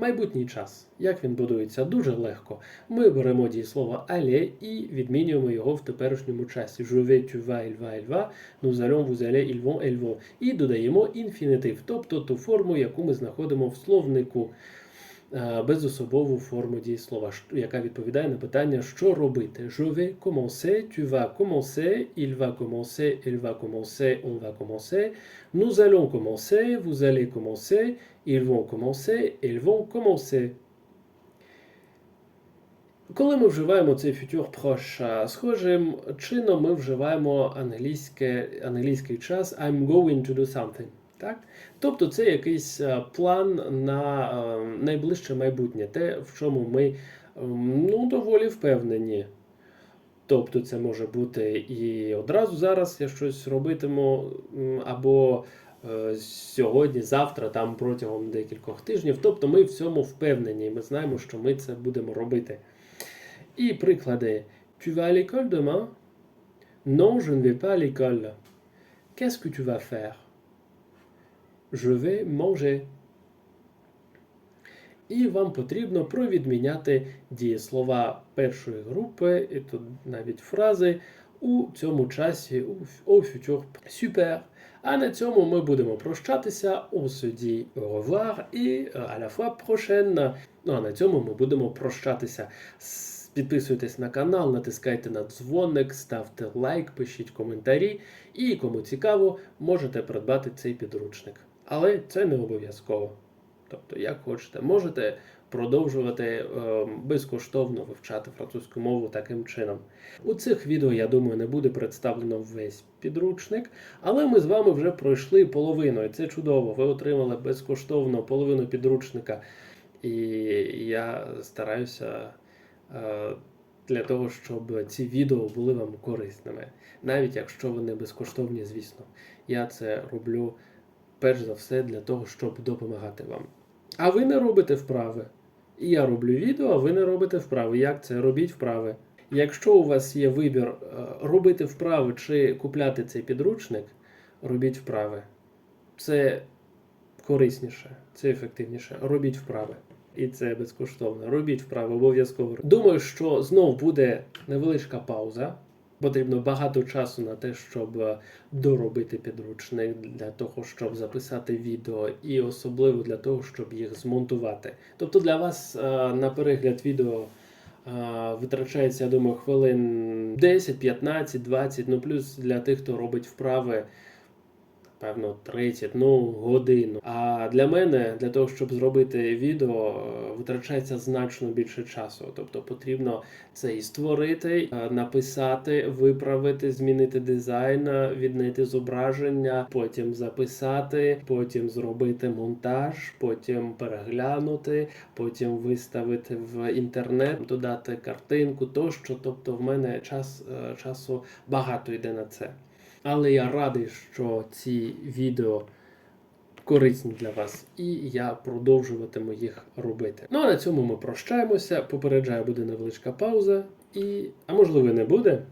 Майбутній час. Як він будується? Дуже легко. Ми беремо дієслово але і відмінюємо його в теперішньому часі. Je vais, tu vas, il va, elle va, vont. І додаємо інфінітив, тобто ту форму, яку ми знаходимо в словнику. Е, Безособову форму дієслова, яка відповідає на питання, що робити. Je vais commencer, tu vas commencer, il va commencer, elle va commencer, on va commencer. Nous allons commencer, vous allez commencer, ils vont commencer, elles vont commencer. Коли ми вживаємо цей futur proche, схожим чином ми вживаємо англійське, англійський час I'm going to do something. Так? Тобто це якийсь е, план на е, найближче майбутнє, те, в чому ми ем, ну, доволі впевнені. Тобто це може бути і одразу зараз я щось робитиму, або е, сьогодні, завтра, там протягом декількох тижнів. Тобто ми в цьому впевнені, і ми знаємо, що ми це будемо робити. І приклади. Tu vas à l'école demain? Non, je ne vais pas à l'école. Qu'est-ce que tu vas faire? Je vais manger. І вам потрібно провідміняти дієслова першої групи, і тут навіть фрази у цьому часі у, futur super. А на цьому ми будемо прощатися. On se dit au revoir і à la fois prochaine. Ну а на цьому ми будемо прощатися. Підписуйтесь на канал, натискайте на дзвоник, ставте лайк, пишіть коментарі. І кому цікаво, можете придбати цей підручник. Але це не обов'язково. Тобто, як хочете, можете продовжувати е, безкоштовно вивчати французьку мову таким чином. У цих відео, я думаю, не буде представлено весь підручник, але ми з вами вже пройшли половину, і це чудово. Ви отримали безкоштовно половину підручника. І я стараюся е, для того, щоб ці відео були вам корисними, навіть якщо вони безкоштовні, звісно. Я це роблю перш за все для того, щоб допомагати вам. А ви не робите вправи. І я роблю відео, а ви не робите вправи. Як це? Робіть вправи. Якщо у вас є вибір е, робити вправи чи купляти цей підручник, робіть вправи. Це корисніше, це ефективніше. Робіть вправи. І це безкоштовно. Робіть вправи обов'язково. Думаю, що знов буде невеличка пауза. Потрібно багато часу на те, щоб е, доробити підручник, для того, щоб записати відео, і особливо для того, щоб їх змонтувати. Тобто для вас е, на перегляд відео е, витрачається, я думаю, хвилин 10, 15, 20, ну плюс для тих, хто робить вправи. Певно, 30, ну, годину. А для мене, для того, щоб зробити відео, витрачається значно більше часу. Тобто потрібно це і створити, е, написати, виправити, змінити дизайн, е, віднайти зображення, потім записати, потім зробити монтаж, потім переглянути, потім виставити в інтернет, додати картинку тощо. Тобто, в мене час е, часу багато йде на це. Але я радий, що ці відео корисні для вас, і я продовжуватиму їх робити. Ну а на цьому ми прощаємося. Попереджаю, буде невеличка пауза, і а можливо, не буде.